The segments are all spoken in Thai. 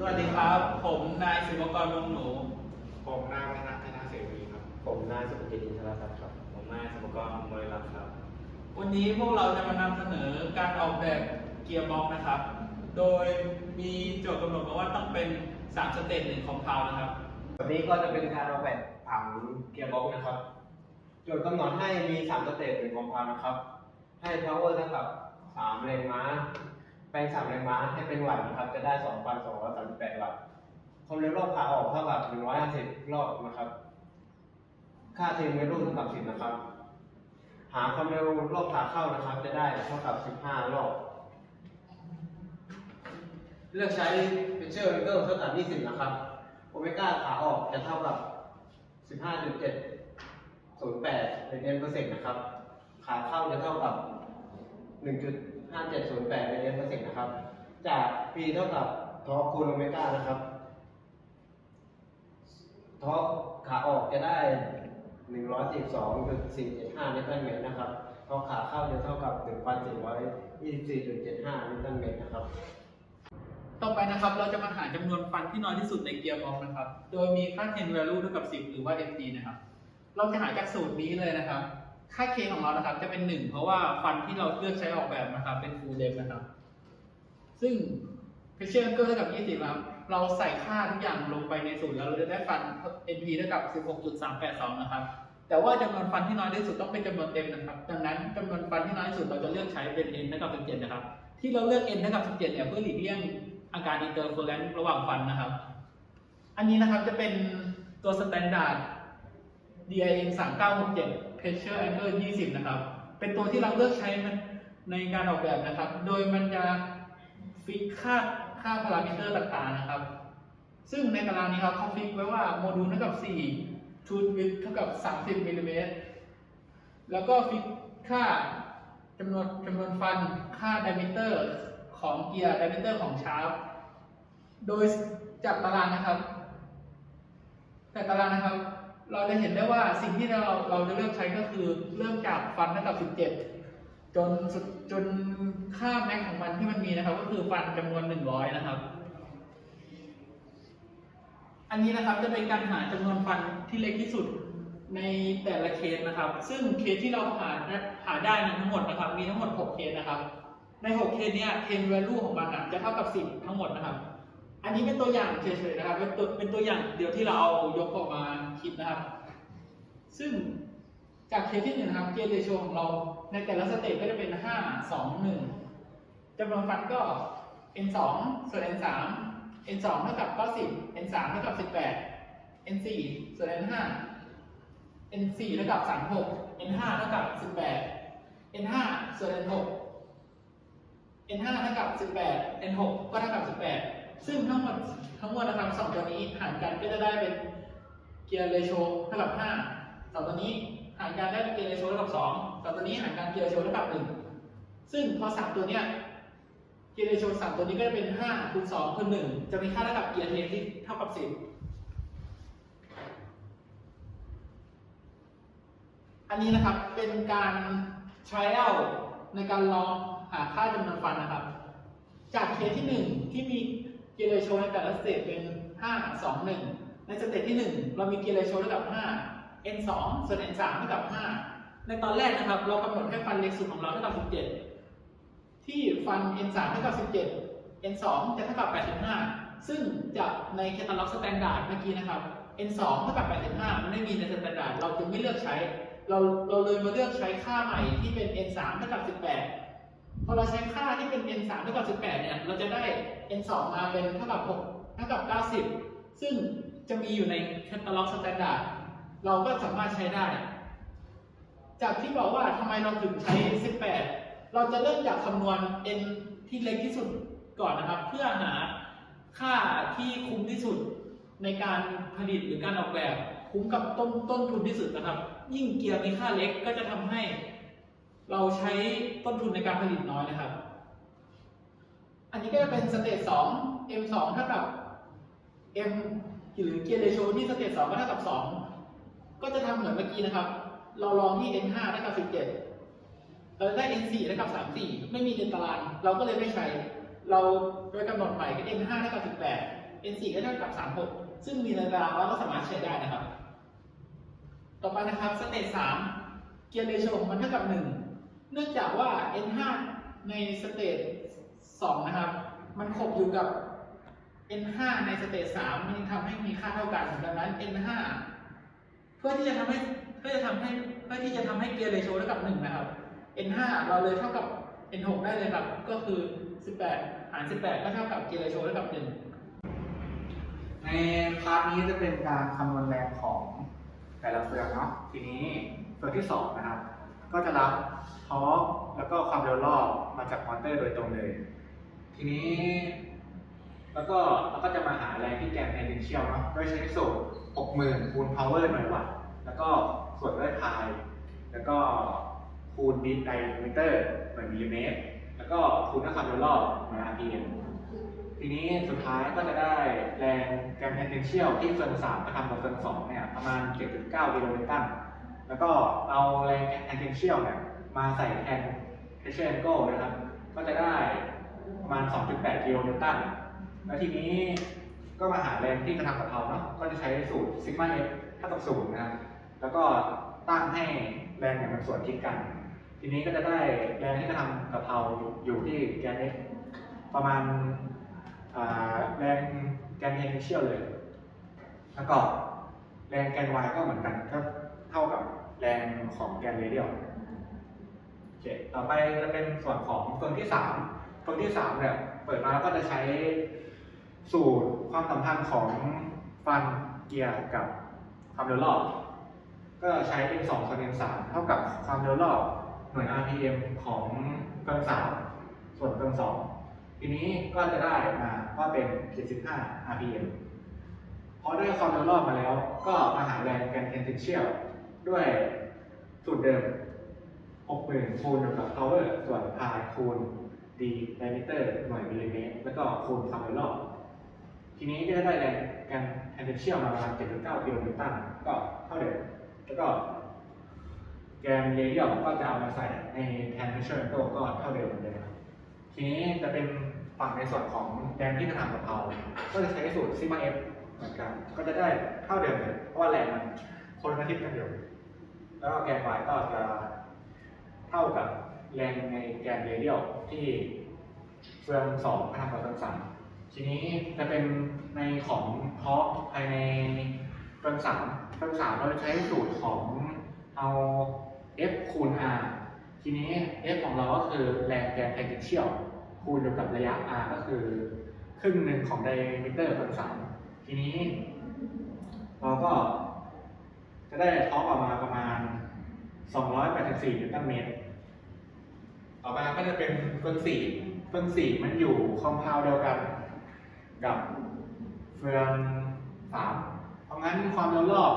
สวัสดีครับ ผมนายศิวกรวงศ์หนู ผมนายวัฒนะธนาเสวีครับ ผมนายสุภกิจอินทรทัศน์ครับ ผมนายสุภกรบริรักษ์ครับ วันนี้พวกเราจะมานำเสนอการออกแบบเกียร์บ็อกซ์นะครับ โดยมีโจทย์กำหนดมาว่าต้องเป็น3สเตจหนึ่งของพาวนะครับ แบบนี้ก็จะเป็นการออกแบบผังเกียร์บ็อกซ์นะครับ โจทย์กำหนดให้มี3สเตจเป็นคอมพาวนะครับ ให้ power เท่ากับ3แรงม้า แปลง3แรงม้าให้เป็นวัตต์นะครับ จะได้ 2,238 วัตต์ความเร็วรอบขาออกเท่ากับ 150 รอบนะครับ ค่าเทมเวลูเท่ากับ10นะครับ หาความเร็วรอบขาเข้านะครับ จะได้เท่ากับ 15 รอบ เลือกใช้เป็นเชอร์เรนเกอร์เท่ากับ20 นะครับ โอเมก้าขาออกจะเท่ากับ 15.708เรเดียนเปอร์เซ็นต์นะครับ ขาเข้าจะเท่ากับ 5708เรเดียนเปอร์เซ็นต์นะครับ จาก P เท่ากับทอร์กคูณโอเมก้านะครับทอร์กขาออกจะได้112.475นิวตันเมตรนะครับทอกขาเข้าจะเท่ากับ 1,424.75นิวตันเมตรนะครับ ต่อไปนะครับเราจะมาหาจำนวนฟันที่น้อยที่สุดในเกียร์บ็อกนะครับ โดยมีค่า 10 value เท่ากับ 10 หรือว่า mg นะครับ เราจะหาจากสูตรนี้เลยนะครับ ค่า k ของเรานะครับ จะเป็น1เพราะว่าฟันที่เราเลือกใช้ออกแบบนะครับ เป็น full depth นะครับ ซึ่ง pressure angle เท่ากับ20นะครับ เราใส่ค่าทุกอย่างลงไปในสูตรแล้วเราจะได้ฟัน np เท่ากับ 16.382 นะครับ แต่ว่าจำนวนฟันที่น้อยที่สุดต้องเป็นจำนวนเต็มนะครับ ดังนั้นจำนวนฟันที่น้อยที่สุดเราจะเลือกใช้เป็น n เท่ากับ17นะครับ ที่เราเลือก n เท่ากับ17เนี่ยเพื่อหลีกเลี่ยงอาการ interference ระหว่างฟันนะครับ อันนี้นะครับจะเป็นตัว standard DIN 3967 pressure angle 20 นะครับ เป็นตัวที่เราเลือกใช้ในการออกแบบนะครับ โดยมันจะฟิกค่าค่าพารามิเตอร์ต่างๆนะครับ ซึ่งในตารางนี้ครับเขาฟิกไว้ว่าโมดูลเท่ากับ 4 ทูตวิดเท่ากับ 30มิลลิเมตร แล้วก็ฟิกค่าจำนวนจำนวนฟัน ค่าไดมิเตอร์ของเกียร์ไดมิเตอร์ของชาร์ปโดยจากตารางนะครับ แต่ตารางนะครับ เราจะเห็นได้ว่าสิ่งที่เราเราจะเลือกใช้ก็คือเริ่มจากฟันเท่ากับ 17 จนสุดจนค่าแม็กของมันที่มันมีนะครับ ก็คือฟันจำนวน 100 นะครับ อันนี้นะครับจะเป็นการหาจำนวนฟันที่เล็กที่สุดในแต่ละเคสนะครับ ซึ่งเคสที่เราหาหาได้นั้นทั้งหมดนะครับ มีทั้งหมด 6 เคสนะครับ ใน 6 เคสเนี้ย10 value ของมันจะเท่ากับ 10 ทั้งหมดนะครับ อันนี้เป็นตัวอย่างเฉยๆนะครับ เป็นตัวเป็นตัวอย่างเดียวที่เราเอายกออกมาคิดนะครับ ซึ่งจากเคสที่หนึ่งนะครับเกณฑ์เรโชของเราในแต่ละสเตจก็จะเป็น 5 2 1จำนวนฟันก็ n 2ส่วน n 3 n 2เท่ากับ90 n 3เท่ากับ18 n 4ส่วน n 5 n 4เท่ากับ36 n 5เท่ากับ18 n 5ส่วน n 6 n 5เท่ากับ18 n 6ก็เท่ากับ18 ซึ่งทั้งหมดทั้งหมดนะครับสองตัวนี้หารกันก็จะได้เป็นเกียร์เรโชเท่ากับ5สองตัวนี้หารกันได้เป็นเกียร์เรโชเท่ากับ2สองตัวนี้หารกันเกียร์เรโชเท่ากับ1ซึ่งพอสามตัวเนี้ยเกียร์เรโชสามตัวนี้ก็จะเป็น5คูณ2คูณ1จะมีค่าเท่ากับเกียร์เทนที่เท่ากับ10อันนี้นะครับเป็นการ trial ในการลองหาค่าจำนวนฟันนะครับ จากเคสที่ 1 ที่มี กียร์เรโชในแต่ละสเตจเป็น 5 2 1 ในสเตจที่ 1 เรามีเกียร์เรโชเท่ากับ 5 n 2ส่วน n 3เท่ากับ 5 ในตอนแรกนะครับ เรากำหนดให้ฟันเล็กสุดของเราเท่ากับ 17 ที่ฟัน n 3เท่ากับ 17 n 2จะเท่ากับ 85 ซึ่งจากในแคตตาล็อกสแตนดาร์ดเมื่อกี้นะครับ n 2เท่ากับ 85 มันไม่มีในสแตนดาร์ดเราจึงไม่เลือกใช้ เราเราเลยมาเลือกใช้ค่าใหม่ที่เป็น n 3เท่ากับ 18 พอเราใช้ค่าที่เป็น n 3เท่ากับ 18 เนี่ย เราจะได้ n 2มาเป็นเท่ากับ 6 เท่ากับ 90 ซึ่งจะมีอยู่ในแคตตาล็อกสแตนดาร์ด เราก็สามารถใช้ได้ จากที่บอกว่าทำไมเราถึงใช้ 18 เราจะเริ่มจากคำนวณ n ที่เล็กที่สุดก่อนนะครับ เพื่อหาค่าที่คุ้มที่สุดในการผลิตหรือการออกแบบ คุ้มกับต้นต้นทุนที่สุดนะครับ ยิ่งเกียร์มีค่าเล็กก็จะทำให้ เราใช้ต้นทุนในการผลิตน้อยนะครับ อันนี้ก็จะเป็นสเตจ2 m 2เท่ากับ m หรือเกียร์เรโชที่สเตจ2ก็เท่ากับ 2 ก็จะทำเหมือนเมื่อกี้นะครับ เราลองที่ n 5เท่ากับ17 เราได้ n 4เท่ากับ34 ไม่มีในตาราง เราก็เลยไม่ใช้ เราโดยกำหนดใหม่ก็ n 5เท่ากับ18 n4 ก็เท่ากับ36 ซึ่งมีระดับแล้วก็สามารถใช้ได้นะครับ ต่อไปนะครับสเตจ3เกียร์เรโชมันเท่ากับ 1 เนื่องจากว่า n5 ในสเตจ2นะครับ มันขบอยู่กับ n5 ในสเตจ3มันทำให้มีค่าเท่ากัน ดังนั้น n5 เพื่อที่จะทำให้เพื่อจะทำให้เพื่อที่จะทำให้เกียร์เรโชเท่ากับ 1 นะครับ n5 เราเลยเท่ากับ n6 ได้เลยครับ ก็คือ 18 หาร 18 ก็เท่ากับเกียร์เรโชเท่ากับ 1 ในพาร์ทนี้จะเป็นการคำนวณแรงของแต่ละเฟืองเนาะ ทีนี้เฟืองที่สองนะครับ ก็จะรับ ทอร์กแล้วก็ความเร็วรอบมาจากมอเตอร์โดยตรงเลย ทีนี้ แล้วก็เราก็จะมาหาแรงที่แกนแทนดินเชียลเนาะโดยใช้สูตร60,000คูณ power หน่วยวัตต์แล้วก็ส่วนด้วยพาย แล้วก็คูณบิตไดมิเตอร์หน่วยมิลลิเมตร แล้วก็คูณด้วยความเร็วรอบหน่วย rpm ทีนี้สุดท้ายก็จะได้แรงแกนแทนดินเชียลที่เฟือง3กระทำกับเฟือง2เนี่ยประมาณ 7.9กิโลนิวตันแล้วก็เอาแรงแทนดินเชียลเนี่ย มาใส่แทนเทเชนโก้นะครับ ก็จะได้ประมาณ 2.8 กิโลนิวตัน แล้วทีนี้ก็มาหาแรงที่กระทำกับเพาเนาะ ก็จะใช้สูตรซิกมาเอฟเท่ากับศูนย์นะครับ แล้วก็ตั้งให้แรงเนี่ยมันส่วนทิศกัน ทีนี้ก็จะได้แรงที่กระทำกับเพาอยู่ที่แกน x ประมาณแรงแกนเทนเชียลเลย แล้วก็แรงแกน y ก็เหมือนกันก็เท่ากับแรงของแกนเรเดียล อเคต่อไปจะเป็นส่วนของเฟืองที่สามเฟืองที่สามเนี่ยเปิดมาแล้วก็จะใช้สูตรความสัมพันธ์ของฟันเกียร์กับความเร็วรอบ ก็ใช้ n 2ส่วน n 3เท่ากับความเร็วรอบหน่วย rpm ของเฟืองสามส่วนเฟืองสองทีนี้ก็จะได้มาว่าเป็น 75 rpm พอได้ความเร็วรอบมาแล้ว ก็มาหาแรงแกนเทนเชียลด้วยสูตรเดิม 60,000คูณกับ power ส่วน pi คูณ d diameter หน่วยมิลลิเมตร แล้วก็คูณความเร็วรอบ ทีนี้ก็จะได้แรงกัน tangential มาประมาณ7.9กิโลนิวตันก็เท่าเดิมแล้วก็แกนเรเดียลก็จะเอามาใส่ใน tangential angle ก็เท่าเดิมเหมือนเดิมทีนี้จะเป็นฝั่งในส่วนของแรงที่กระทำกับเพาก็จะใช้สูตร sigma f เหมือนกัน ก็จะได้เท่าเดิมเลยเพราะว่าแรงมันคนละทิศกันอยู่แล้วแกน y ก็จะ เท่ากับแรงในแกนเรเดียลที่เฟืองสองกระทำกับเฟืองสามทีนี้จะเป็นในของทอร์กภายในเฟืองสามเฟืองสามเราจะใช้สูตรของเอา F คูณ R ทีนี้ F ของเราก็คือแรงแกนแทนเชียลคูณกับระยะ R ก็คือ ครึ่งหนึ่งของไดเมิเตอร์เฟืองสามทีนี้ เราก็จะได้ทอออกมาประมาณ 284นิวตันเมตร ต่อมาก็จะเป็นเฟืองสี่เฟืองสี่มันอยู่คอมเพลเดียวกัน กับเฟืองสามเพราะงั้นความเร็วรอบ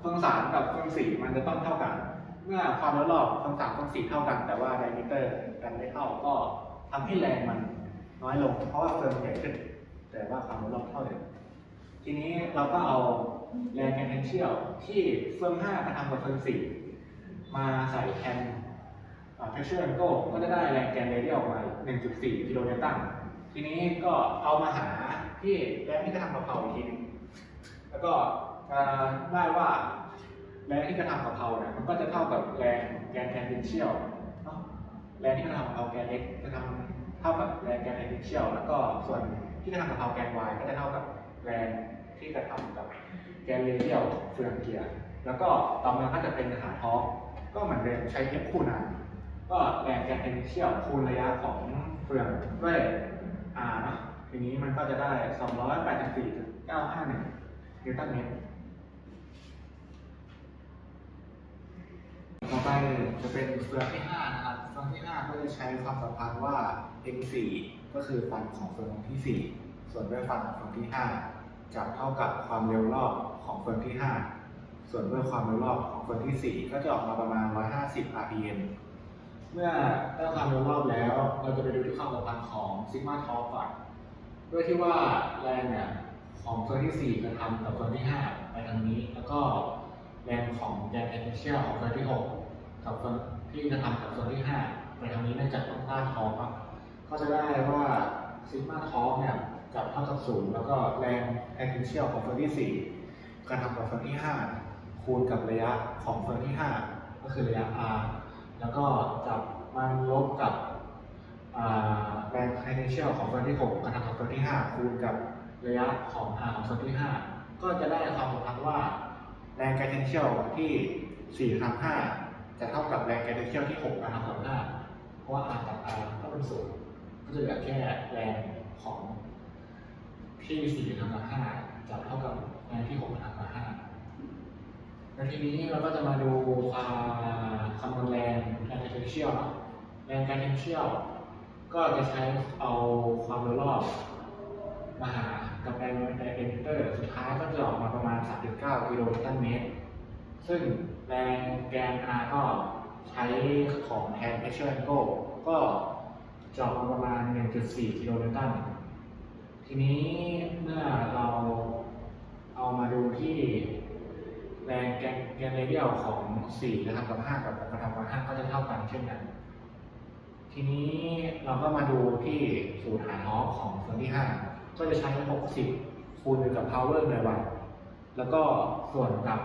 เฟืองสามกับเฟืองสี่มันจะต้องเท่ากัน เมื่อความเร็วรอบเฟืองสามเฟืองสี่เท่ากัน แต่ว่าไดมิเตอร์กันไม่เท่าก็ทำให้แรงมันน้อยลง เพราะว่าเฟืองใหญ่ขึ้น แต่ว่าความเร็วรอบเท่าเดิมทีนี้เราก็เอาแรงแกนเทนเชียลที่เฟืองห้ากระทำกับเฟืองสี่มาใส่แทน เพชเชอร์โก้ก็จะได้แรงแกนเรเดียลออกมา 1.4 กิโลนิวตันทีนี้ก็เอามาหาที่แรงที่กระทำกับเพราอีกทีหนึงแล้วก็ได้ว่าแรงที่กระทำกับเพราเนี่ยมันก็จะเท่ากับแรงแกนแทนเทนเชียลเนาะแรงที่กระทำกับเพราแกน x จะทำเท่ากับแรงแกนแทนเทนเชียลแล้วก็ส่วนที่กระทำกับเพราแกน y ก็จะเท่ากับแรงที่กระทำกับแกนเรเดียลเฟืองเกียร์ แล้วก็ต่อมาก็จะเป็นหาทอร์กก็เหมือนเดิมใช้ f คูณ r ก็แรงแกนเทนเชียลคูณระยะของเฟืองด้วย r เนอะทีนี้มันก็จะได้ 284.951นิวตันเมตรต่อไปจะเป็นเฟืองที่5นะครับเฟืองที่ 5 ก็จะใช้ความสัมพันธ์ว่า m4 ก็คือฟันของเฟืองที่ 4 ส่วนด้วยฟันของเฟืองที่ 5จะเท่ากับความเร็วรอบของเฟืองที่ 5 ส่วนด้วยความเร็วรอบของเฟืองที่ 4 ก็จะออกมาประมาณ 150 rpm เมื่อได้ความร็วรอบแล้ว เราจะไปดูที่ความสัมพันธ์ของซิกมาทอร์ก่อนด้วยที่ว่าแรงเนี่ยของเฟืองที่ 4 กระทำกับเฟืองที่ 5 ไปทางนี้ แล้วก็แรงของแรงแพนเชียลของเฟืองที่ 6 กับเฟืองที่กระทำกับเฟืองที่ 5 ไปทางนี้เนื่องจากต้องต้านทอร์กก็จะได้ว่าซิกมาทอร์เนี่ยกับเท่ากับศูนย์แล้วก็แรงแอนเชียลของเฟิร์นที่สี่กระทำกับเฟิร์นที่ห้าคูณกับระยะของเฟิร์นที่ห้าก็คือระยะ r แล้วก็จับมันลบกับแรงแอนเชียลของเฟิร์นที่หกกระทำกับเฟิร์นที่ห้าคูณกับระยะของ r ของเฟิร์นที่ห้าก็จะได้ความสัมพันธ์ว่าแรงแกนเนเชียลที่4ทำ5จะเท่ากับแรงแกนเนเชียลที่6การทำกับ5เพราะว่า r กับ r ก็เป็นศูนย์ก็จะเหลือแค่แรงของที่4ทำกับ5จะเท่ากับแรงที่6ทำกับ5แล้วทีนี้เราก็จะมาดูความ เชียลเนาะแรงแกนเทนเชียลก็จะใช้เอาความเร็วรอบมาหากับแรงในเอมิเตอร์สุดท้ายก็จะออกมาประมาณ 3.9 กิโลนิวตันเมตร ซึ่งแรงแกน R ก็ใช้ของแทน pressure angle ก็จะออกมาประมาณ 1.4 กิโลนิวตัน ทีนี้เมื่อเราเอามาดูที่แรงแกน แกนเรเดียลของ4กระทำกับ5กับกระทำกับ5ก็จะเท่ากันเช่นกัน ทีนี้เราก็มาดูที่สูตรหาทอร์กของส่วนที่ 5 ก็จะใช้ 60 คูณอยู่กับ power ในวัตต์แล้วก็ส่วนกับ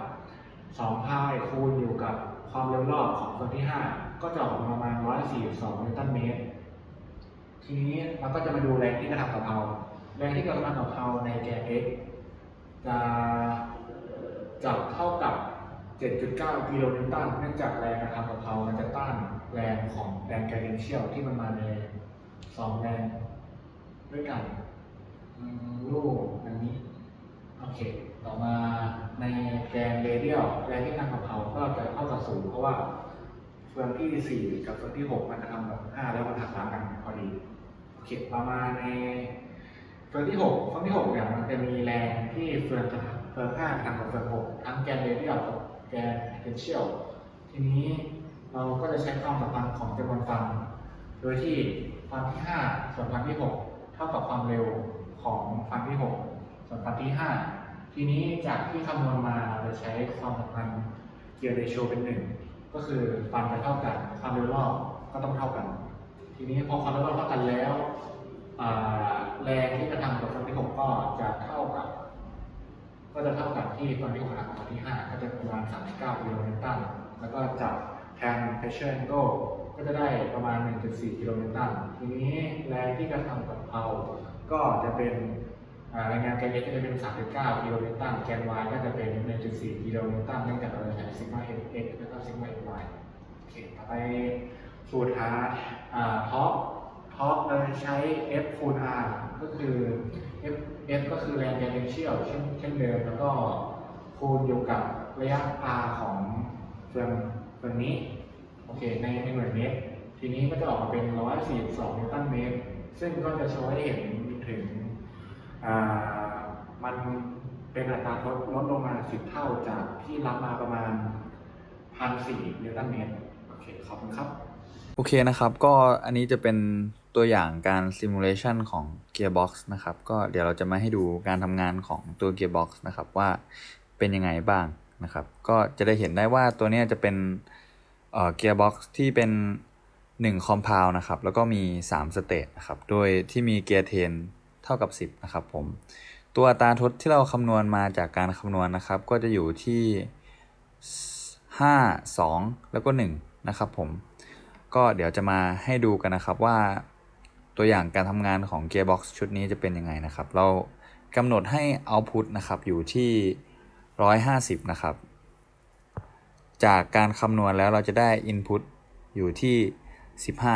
2พายคูณอยู่กับความเร็วรอบของส่วนที่ 5 ก็จะออกมาประมาณ 142 นิวตันเมตร ทีนี้เราก็จะมาดูแรงที่กระทำกับเพาแรงที่กระทำกับเพาในแกน x จะจะเท่ากับ 7.9 กิโลนิวตันเนื่องจากแรงกระทำกับเพามันจะต้านแรงของแรงแกนเดนเชียลที่มันมาในสองแรงด้วยกันอืมรูปอันนี้โอเค ต่อมาในแกนเรเดียลแรงที่ทำกับเพาก็จะเท่ากับศูนย์เพราะว่าเฟืองที่ 4 กับเฟืองที่ 6 มันจะทำกับ5แล้วมันหักล้างกันพอดีโอเคต่อมาในเฟืองที่6เฟืองที่6เนี่ยมันจะมีแรงที่เฟืองกับเฟือง5ทำกับเฟือง6ทั้งแกนเรเดียลกับ แกนเทนเชียลทีนี้เราก็จะใช้ความสัมพันธ์ของจำนวนฟันโดยที่ฟันที่ 5 ส่วนฟันที่ 6 เท่ากับความเร็วของฟันที่ 6 ส่วนฟันที่ 5 ทีนี้จากที่คำนวณมาเราจะใช้ความสัมพันธ์เกียร์เรโชเป็นหนึ่งก็คือฟันจะเท่ากันความเร็วรอบก็ต้องเท่ากัน ทีนี้พอความเร็วรอบเท่ากันแล้วแรงที่กระทำกับฟันที่ 6 ก็จะเท่ากับ ก็จะเท่ากับที่ฟันที่6กับฟันที่ 5 ก็จะประมาณ 39กิโลนิวตันแล้วก็จับแทน pressure angle ก็จะได้ประมาณ 1.4 กิโลนิวตันทีนี้แรงที่กระทำกับเพาก็จะเป็นอ่าแรงงานแกน x ก็จะเป็น 3.9 กิโลนิวตันแกน y ก็จะเป็น 1.4 กิโลนิวตันเนื่องจากเราใช้ซิกมา x แล้วก็ซิกมา y โอเคต่อไปสูตรหาอ่าท็อป ท็อปเราจะใช้ F คูณ R ก็คือ F F ก็คือแรงแกนเชียลเช่นเช่นเดิม แล้วก็คูณอยู่กับระยะ R ของเฟืองเฟืองนี้ โอเค ในในหน่วยเมตร ทีนี้ก็จะออกมาเป็น 142นิวตันเมตร ซึ่งก็จะโชว์ให้เห็นถึงมันเป็นอัตราลดลดลงมา10เท่าจากที่รับมาประมาณ1,400นิวตันเมตร โอเค ขอบคุณครับ โอเคนะครับ ก็อันนี้จะเป็น ตัวอย่างการ simulation ของ Gearbox นะครับ ก็เดี๋ยวเราจะมาให้ดูการทำงานของตัว Gearbox นะครับ ว่าเป็นยังไงบ้างนะครับ ก็จะได้เห็นได้ว่าตัวนี้จะเป็นเอ่อ Gearbox ที่เป็น1 compound นะครับ แล้วก็มี 3 state นะครับ โดยที่มี Gear 10เท่ากับ 10 นะครับผม ตัวอัตราทดที่เราคำนวณมาจากการคำนวณนะครับ ก็จะอยู่ที่ 5 2 แล้วก็ 1 นะครับผม ก็เดี๋ยวจะมาให้ดูกันนะครับว่า ตัวอย่างการทำงานของ Gearbox ชุดนี้จะเป็นยังไงนะครับ เรากำหนดให้ Output นะครับอยู่ที่ 150 นะครับ จากการคำนวณแล้วเราจะได้ Input อยู่ที่ 15